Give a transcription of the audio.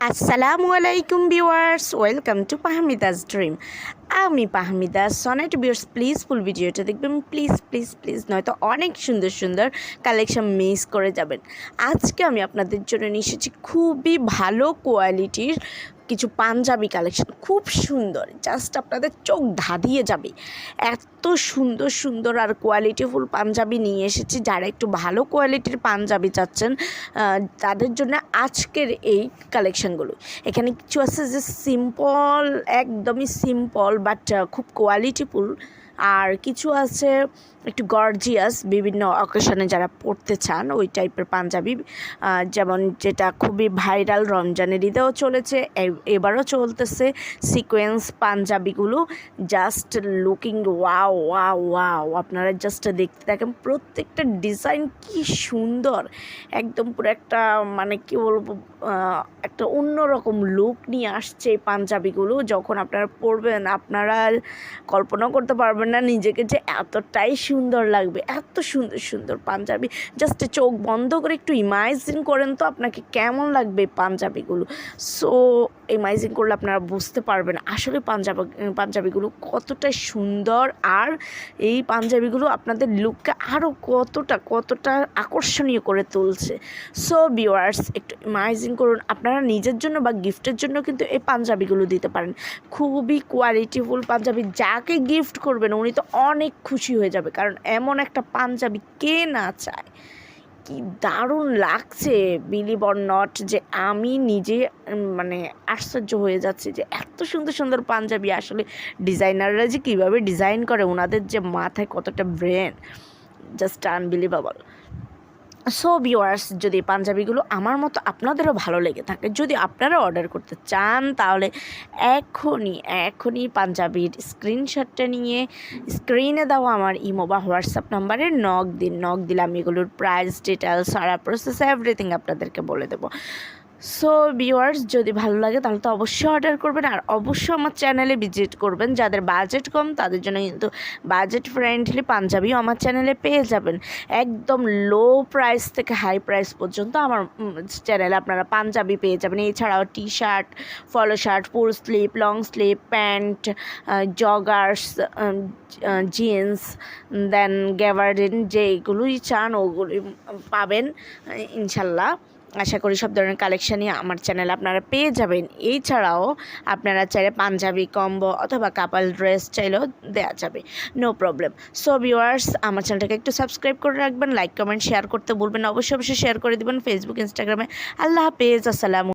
আসসালামু আলাইকুম viewers welcome to Pahmida's dream আমি Pahmida Sonet viewers please full ভিডিওটা দেখবেন। প্লিজ প্লিজ প্লিজ নয়তো অনেক সুন্দর সুন্দর কালেকশন মিস করে যাবেন। আজকে আমি আপনাদের জন্য নিয়ে এসেছি খুবই ভালো কোয়ালিটির কিছু পাঞ্জাবি কালেকশন খুব সুন্দর জাস্ট আপনাদের চোখ ধাঁধিয়ে যাবে। এত সুন্দর সুন্দর আর কোয়ালিটিফুল পাঞ্জাবি নিয়ে এসেছি। যারা একটু ভালো কোয়ালিটির পাঞ্জাবি চাচ্ছেন তাদের জন্য আজকের এই কালেকশানগুলো এখানে কিছু আছে যে সিম্পল একদমই সিম্পল বাট খুব কোয়ালিটিফুল আর কিছু আছে একটু গর্জিয়াস বিভিন্ন অকেশনে যারা পড়তে চান, ওই টাইপের পাঞ্জাবি যেমন যেটা খুবই ভাইরাল রমজানের ঈদেও চলেছে এবারও চলতেছে sequence পাঞ্জাবিগুলো just looking wow wow wow আপনারা জাস্ট দেখতে থাকেন, প্রত্যেকটা ডিজাইন কি সুন্দর, একদম পুরো একটা মানে কি বলব একটা অন্যরকম লুক নিয়ে আসছে এই পাঞ্জাবিগুলো, যখন আপনারা পরবেন আপনারা কল্পনা করতে পারবেন না নিজেকে যে এতটাই সুন্দর লাগবে, এত সুন্দর সুন্দর পাঞ্জাবি। জাস্ট চোখ বন্ধ করে একটু ইমাজিন করেন তো আপনাকে কেমন লাগবে পাঞ্জাবিগুলো। সো ইমাজিন করলে আপনারা বুঝতে পারবেন আসলে পাঞ্জাবি, পাঞ্জাবিগুলো কতটা সুন্দর আর এই পাঞ্জাবিগুলো আপনাদের লুককে আরও কতটা কতটা আকর্ষণীয় করে তুলছে। সো ভিউয়ার্স একটু ইমাজিন করুন। আপনারা নিজের জন্য বা গিফটের জন্য কিন্তু এই পাঞ্জাবিগুলো দিতে পারেন। খুবই কোয়ালিটিফুল পাঞ্জাবি, যাকে গিফট করবেন, উনি তো অনেক খুশি হয়ে যাবে। কারণ এমন একটা পাঞ্জাবি কে না চায়? কি দারুণ লাগছে বিলি অর নট যে আমি নিজে মানে আশ্চর্য হয়ে যাচ্ছে যে এত সুন্দর সুন্দর পাঞ্জাবি আসলে ডিজাইনাররা যে কীভাবে ডিজাইন করে ওনাদের যে মাথায় কতটা brain. Just unbelievable. So viewers যদি পাঞ্জাবিগুলো আমার মতো আপনাদেরও ভালো লেগে থাকে, যদি আপনারা অর্ডার করতে চান, তাহলে এখনই এখনই পাঞ্জাবির স্ক্রিনশটটা নিয়ে স্ক্রিনে দেওয়া আমার ইমো বা হোয়াটসঅ্যাপ নাম্বারে নক দিন নক দিলে আমি এগুলোর প্রাইস ডিটেলস সারা প্রসেস এভরিথিং আপনাদেরকে বলে দেবো। সো ভিউয়ার্স যদি ভালো লাগে, তাহলে তো অবশ্যই অর্ডার করবেন। আর অবশ্যই আমার চ্যানেলে ভিজিট করবেন। যাদের বাজেট কম, তাদের জন্য কিন্তু বাজেট ফ্রেন্ডলি পাঞ্জাবিও আমার চ্যানেলে পেয়ে যাবেন। একদম লো প্রাইস থেকে হাই প্রাইস পর্যন্ত আমার চ্যানেলে আপনারা পাঞ্জাবি পেয়ে যাবেন। এছাড়াও T shirt polo shirt full sleeve long sleeve pant joggers jeans then gabardine যেগুলোই চান, ওগুলোই পাবেন ইনশাল্লাহ। আশা করি সব ধরনের কালেকশানই আমার চ্যানেলে আপনারা পেয়ে যাবেন। এই ছাড়াও আপনারা চাইলে পাঞ্জাবি, কম্বো অথবা কাপাল ড্রেস চাইলেও দেওয়া যাবে। নো প্রবলেম সো ভিউয়ার্স আমার চ্যানেলটাকে একটু সাবস্ক্রাইব করে রাখবেন লাইক কমেন্ট শেয়ার করতে বলবেন অবশ্যই অবশ্যই শেয়ার করে দেবেন ফেসবুক ইনস্টাগ্রামে আল্লাহ হাফেজ, আসসালামু